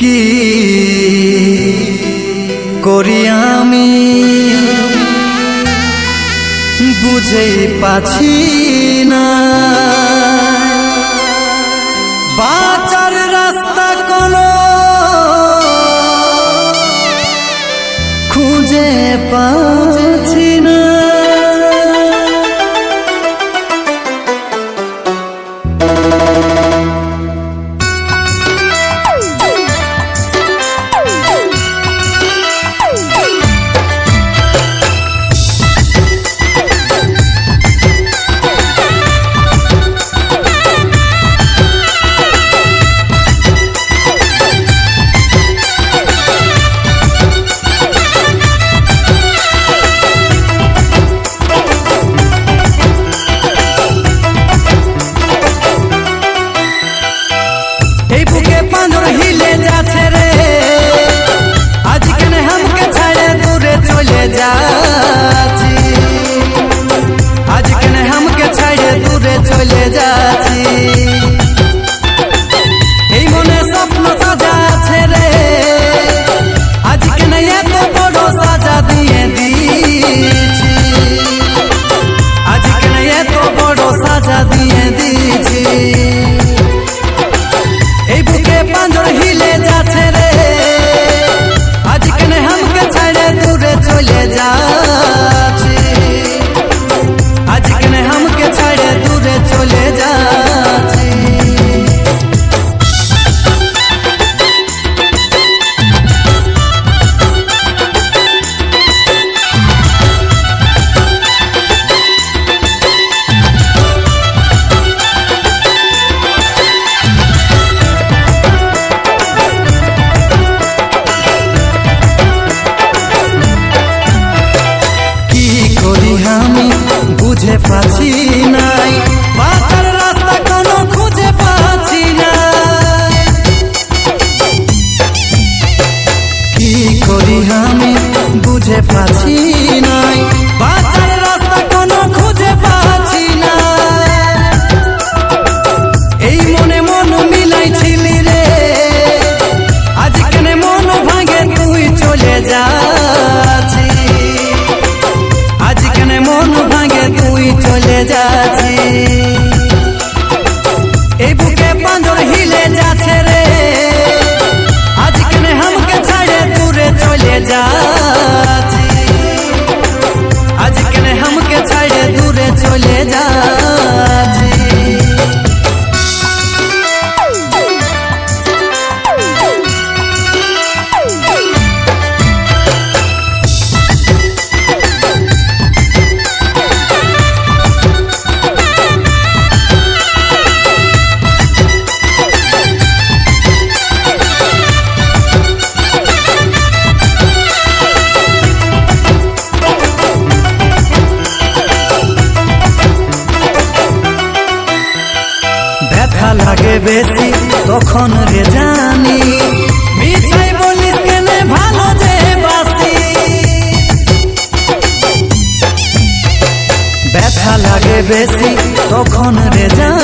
কি করি আমি? বুঝে পাছি না। এত বড় সাজা দিয়ে দিয়েছি। বুঝে পাচ্ছি নাই। বাঁচার রাস্তা কোনো খুঁজে পাচ্ছি না। এই মনে মন মিলাইছিলি রে। আজ কেন মন ভাঙে তুই চলে যাচ্ছি। আজ কেন মন ভাঙে তুই চলে যাচ্ছি। বেশি তখন রে জানি। মিছাই বলিস কেনে, ভালো যে বাসি। ব্যথা লাগে বেশি, তখন রে জানি।